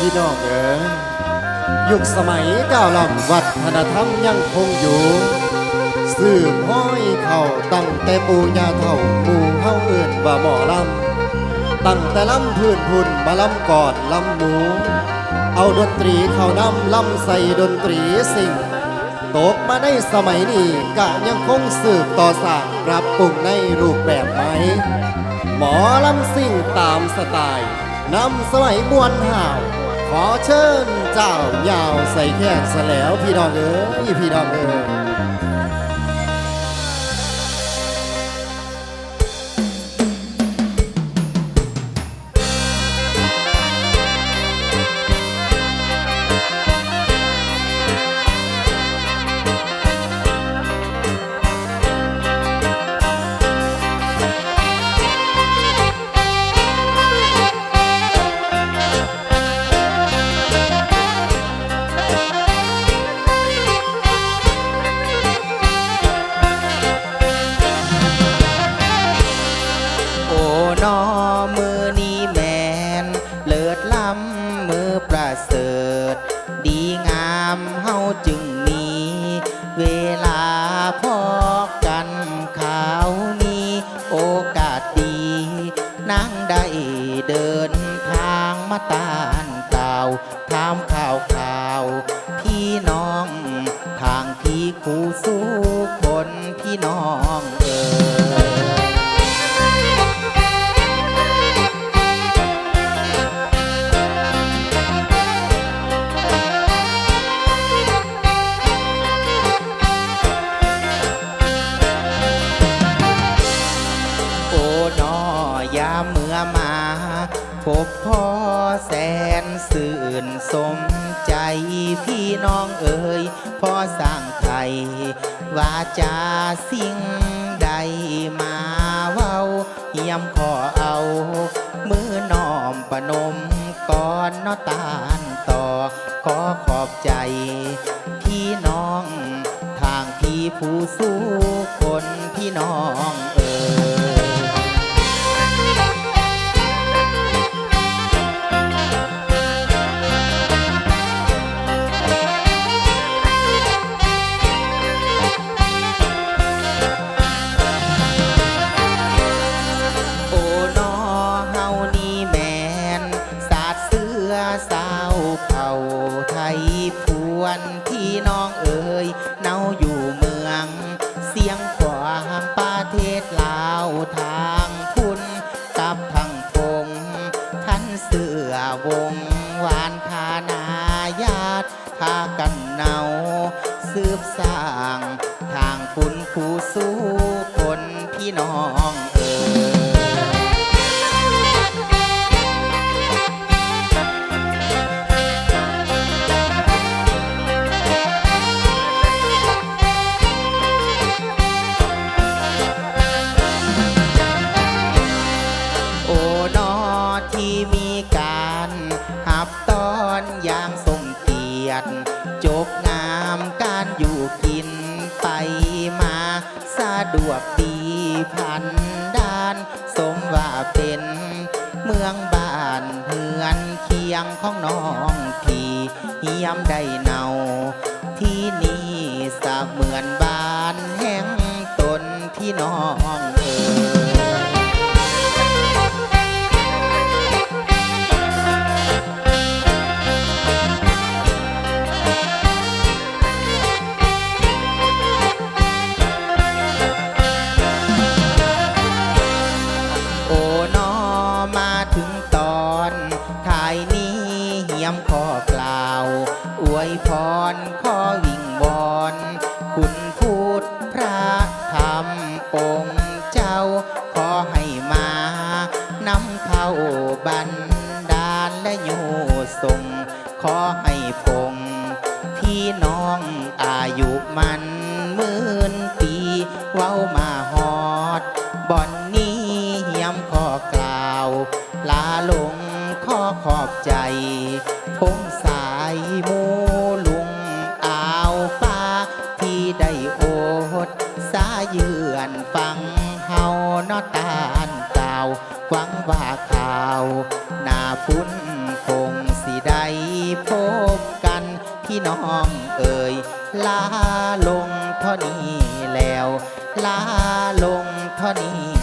พี่น้องเอ๋ยยุคสมัยก้าวล้ำวัฒนธรรมยังคงอยู่สืบห้อยเข่าตั้งแต่ปู่ย่าเฒ่าหมู่เฮาเอื่นว่าหมอลำตั้งแต่ลำพื้นพุ่นมาลำกอดลำหมูเอาดนตรีเข้านำลำใส่ดนตรีสิ่งตกมาในสมัยนี้กะยังคงสืบต่อสางปรับปรุงในรูปแบบใหม่หมอลำสิ่งตามสไตล์นำสมัยมวนห่าว ขอเชิญเจ้าเหยาวใส่แขกซะแล้วพี่น้องเอ๋ยพี่น้องเอ๋ย เวลาพอกันข่าวนี้โอกาสดี นั่งได้เดินทางมาตานเต่าถามข่าวข่าว พี่น้องทางที่คู่สู้ พบพ่อแสนสื่นสมใจพี่น้องเอ๋ยพ่อสร้างไทยว่าจาสิ่งใดมาเว้าเยี่ยมขอเอา มือน้อมประนมก่อนนอตานต่อ ขอขอบใจ พี่น้องทางพี่ผู้สู้คนพี่น้องเอ๋ย วนพี่น้องเอ๋ยเนาอยู่เมือง เสียงขวางประเทศลาวทางพุนกับทางพงขันเสือวงวานคานายาดพากันเนาสืบสร้าง ทางคุณผู้สู้คนพี่น้อง พันด้าน สมว่าเป็น เมืองบ้านเพือนเคียงของน้องพี่เฮียมได้เนาที่นี่สะเหมือนบ้านแห่งตนพี่น้อง พรขอวิงวอนคุณพูดพระธรรมองค์เจ้า ขอให้มานำเข้าบันดาลและโยส่ง ขอให้พงพี่น้องอายุมันหมื่นปี เว้ามาฮอด บ่อนนี้เหียมขอกล่าว ลาล อตานเก่าหวังว่าข่าวหน้าพุ่นคงสิได้พบกันพี่น้องเอ่ยลาลงเท่านี้แล้ว ลาลงเท่านี้